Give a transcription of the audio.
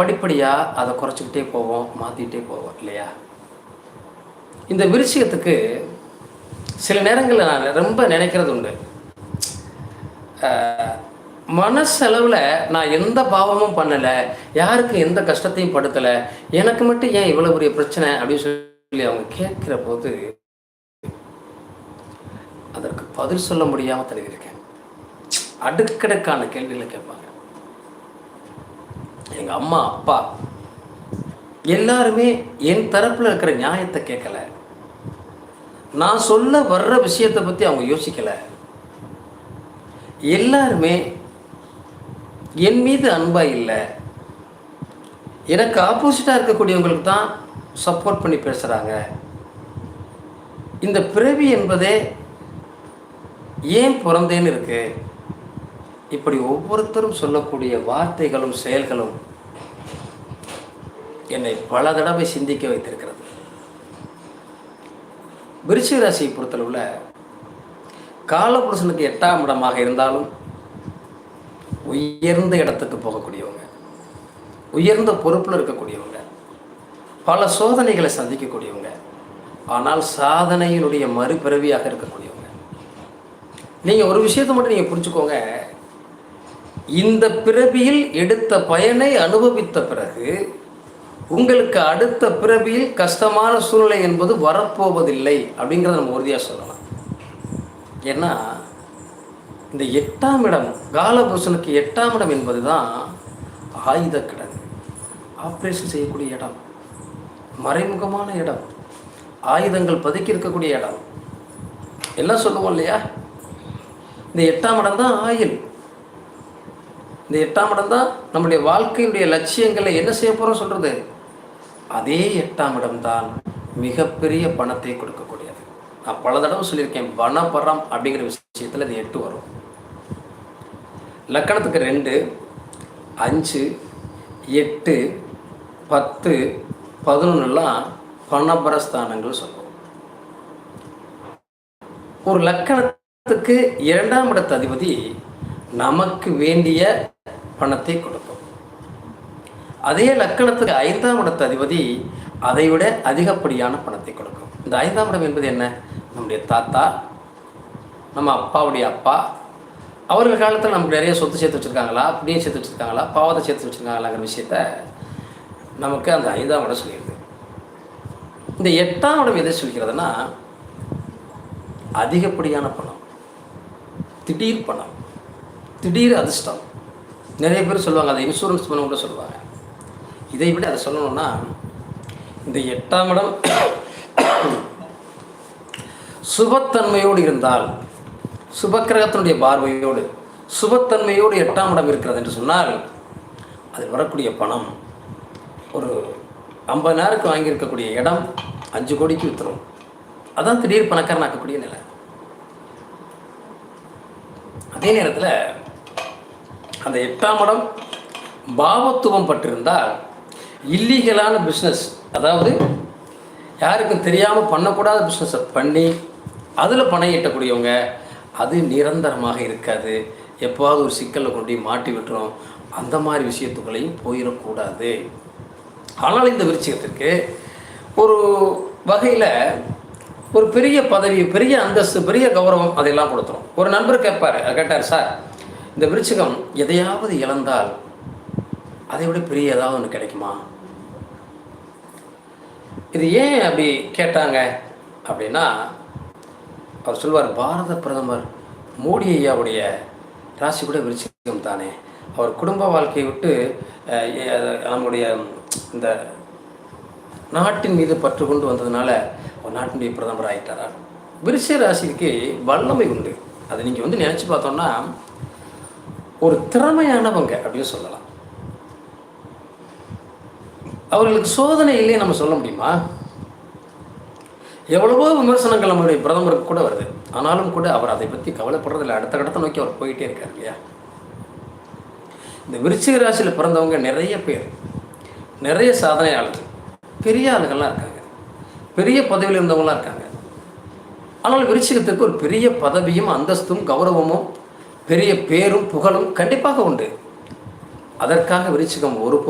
படிப்படியாக அதை குறைச்சிக்கிட்டே போவோம் மாற்றிக்கிட்டே போவோம் இல்லையா? இந்த விருச்சிகத்துக்கு சில நேரங்களில் நான் ரொம்ப நினைக்கிறது உண்டு. அஹ், மனசளவில் நான் எந்த பாவமும் பண்ணலை யாருக்கும் எந்த கஷ்டத்தையும் படுத்தலை எனக்கு மட்டும் ஏன் இவ்வளோ பெரிய பிரச்சனை அப்படின்னு சொல்லி அவங்க கேட்குற போது அதற்கு பதில் சொல்ல முடியாமல் தருகிறேன் அடுக்கடுக்கான கேள்விகளை கேட்பாங்க. எங்கள் அம்மா அப்பா எல்லாருமே என் தரப்பில் இருக்கிற நியாயத்தை கேட்கல. நான் சொல்ல வர்ற விஷயத்தை பற்றி அவங்க யோசிக்கலை. எல்லாருமே என் மீது அன்பா இல்லை. எனக்கு ஆப்போசிட்டாக இருக்கக்கூடியவங்களுக்கு தான் சப்போர்ட் பண்ணி பேசுகிறாங்க இந்த பிறவி என்பதே ஏன் பிறந்தேன்னு இருக்கு. இப்படி ஒவ்வொருத்தரும் சொல்லக்கூடிய வார்த்தைகளும் செயல்களும் என்னை பல தடவை சிந்திக்க வைத்திருக்கிறது. விருச்சிக ராசியை பொறுத்தளவில் காலபுருஷனுக்கு எட்டாம் இடமாக இருந்தாலும் உயர்ந்த இடத்துக்கு போகக்கூடியவங்க உயர்ந்த பொறுப்பில் இருக்கக்கூடியவங்க பல சோதனைகளை சந்திக்கக்கூடியவங்க ஆனால் சாதனையினுடைய மறுபிறவியாக இருக்கக்கூடியவங்க. நீங்கள் ஒரு விஷயத்தை மட்டும் நீங்கள் புரிஞ்சுக்கோங்க. இந்த பிறவியில் எடுத்த பயனை அனுபவித்த பிறகு உங்களுக்கு அடுத்த பிறவியில் கஷ்டமான சூழ்நிலை என்பது வரப்போவதில்லை அப்படிங்கிறத நம்ம உறுதியாக சொல்லலாம். ஏன்னா இந்த எட்டாம் இடம் காலபுருஷனுக்கு எட்டாம் இடம் என்பது தான் ஆயுத கிடங்கு ஆப்ரேஷன் செய்யக்கூடிய இடம் மறைமுகமான இடம் ஆயுதங்கள் பதுக்கி இருக்கக்கூடிய இடம். எல்லாம் சொல்லுவோம் இல்லையா? இந்த எட்டாம் இடம் தான் ஆயுள். இந்த எட்டாம் இடம் தான் நம்முடைய வாழ்க்கையினுடைய லட்சியங்களை என்ன செய்ய போகிறோம் சொல்கிறது அதே எட்டாம் இடம் தான் மிகப்பெரிய பணத்தை கொடுக்கக்கூடியது. நான் பல தடவை சொல்லியிருக்கேன் வனபரம் அப்படிங்கிற விஷயத்தில் இது எட்டு வரும். லக்கணத்துக்கு ரெண்டு அஞ்சு எட்டு பத்து பதினொன்றுலாம் பணபரஸ்தானங்கள் சொல்லுவோம் ஒரு லக்கணத்துக்கு இரண்டாம் இடத்து அதிபதி நமக்கு வேண்டிய பணத்தை கொடுக்கும் அதே லக்கணத்துக்கு ஐந்தாம் இடத்து அதிபதி அதை விட அதிகப்படியான பணத்தை கொடுக்கும். இந்த ஐந்தாம் இடம் என்பது என்ன? நம்முடைய தாத்தா நம்ம அப்பாவுடைய அப்பா. அவர்கள் காலத்தில் நமக்கு நிறைய சொத்து சேர்த்து வச்சுருக்காங்களா? அப்படியே சேர்த்து வச்சுருக்காங்களா? பாவத்தை சேர்த்து வச்சுருக்காங்களாங்கிற விஷயத்த நமக்கு அந்த ஐந்தாம் இடம் சொல்லிடுது இந்த எட்டாம் இடம் எதை சொல்கிறதுனா அதிகப்படியான பணம். திடீர் பணம். திடீர் அதிர்ஷ்டம். நிறைய பேர் சொல்லுவாங்க அதை இன்சூரன்ஸ் பண்ண கூட சொல்லுவாங்க. இதை விட அதை சொல்லணும்னா இந்த எட்டாம் இடம் சுபத்தன்மையோடு இருந்தால் சுபக்கிரகத்தினுடைய பார்வையோடு சுபத்தன்மையோடு எட்டாம் இடம் இருக்கிறது என்று சொன்னால் அதில் வரக்கூடிய பணம் ஒரு ஐம்பது நேரத்துக்கு வாங்கியிருக்கக்கூடிய இடம் அஞ்சு கோடிக்கு விற்றுரும் அதான் திடீர் பணக்காரன் ஆக்கக்கூடிய நிலை. அதே நேரத்தில் அந்த எட்டாம் இடம் பாவத்துவம் பட்டிருந்தால் இல்லீகலான பிஸ்னஸ் அதாவது யாருக்கும் தெரியாமல் பண்ணக்கூடாத பிஸ்னஸை பண்ணி அதில் பணம் ஈட்டக்கூடியவங்க அது நிரந்தரமாக இருக்காது. எப்போவாவது ஒரு சிக்கலில் கொண்டு மாட்டி விட்டுரும். அந்த மாதிரி விஷயத்துக்குள்ளேயும் போயிடக்கூடாது. ஆனால் இந்த விருச்சிகத்திற்கு ஒரு வகையில் ஒரு பெரிய பதவி பெரிய அந்தஸ்து பெரிய கௌரவம் அதெல்லாம் கொடுத்துரும். ஒரு நண்பர் கேட்பார் கேட்டார் சார் இந்த விருச்சிகம் எதையாவது இழந்தால் அதை விட பெரிய ஏதாவது ஒன்று கிடைக்குமா? இது ஏன் அப்படி கேட்டாங்க அப்படின்னா அவர் சொல்வார் பாரத பிரதமர் மோடி ஐயாவுடைய ராசி கூட விருச்சிகம் தானே. அவர் குடும்ப வாழ்க்கையை விட்டு நம்முடைய இந்த நாட்டின் மீது பற்று கொண்டு வந்ததுனால ஒரு நாட்டினுடைய பிரதமர் ஆகிட்டாரா விருச்ச ராசிக்கு வல்லமை உண்டு. அதை நீங்கள் வந்து நினச்சி பார்த்தோம்னா ஒரு திறமையானவங்க அப்படின்னு சொல்லலாம். அவர்களுக்கு சோதனை இல்லையே நம்ம சொல்ல முடியுமா? எவ்வளவோ விமர்சனங்கள் நம்மளுடைய பிரதமருக்கு கூட வருது. ஆனாலும் கூட அவர் அதை பற்றி கவலைப்படுறதில்லை. அடுத்த கடத்தை நோக்கி அவர் போயிட்டே இருக்கார் இல்லையா? இந்த விருச்சிக ராசியில் பிறந்தவங்க நிறைய பேர் நிறைய சாதனையாளர்கள் பெரிய ஆளுகள்லாம் இருக்காங்க. பெரிய பதவியில் இருந்தவங்களாம் இருக்காங்க. ஆனால் விருச்சிகத்திற்கு ஒரு பெரிய பதவியும் அந்தஸ்தும் கௌரவமும் பெரிய பேரும் புகழும் கண்டிப்பாக உண்டு. அதற்காக விருச்சிகம் ஒரு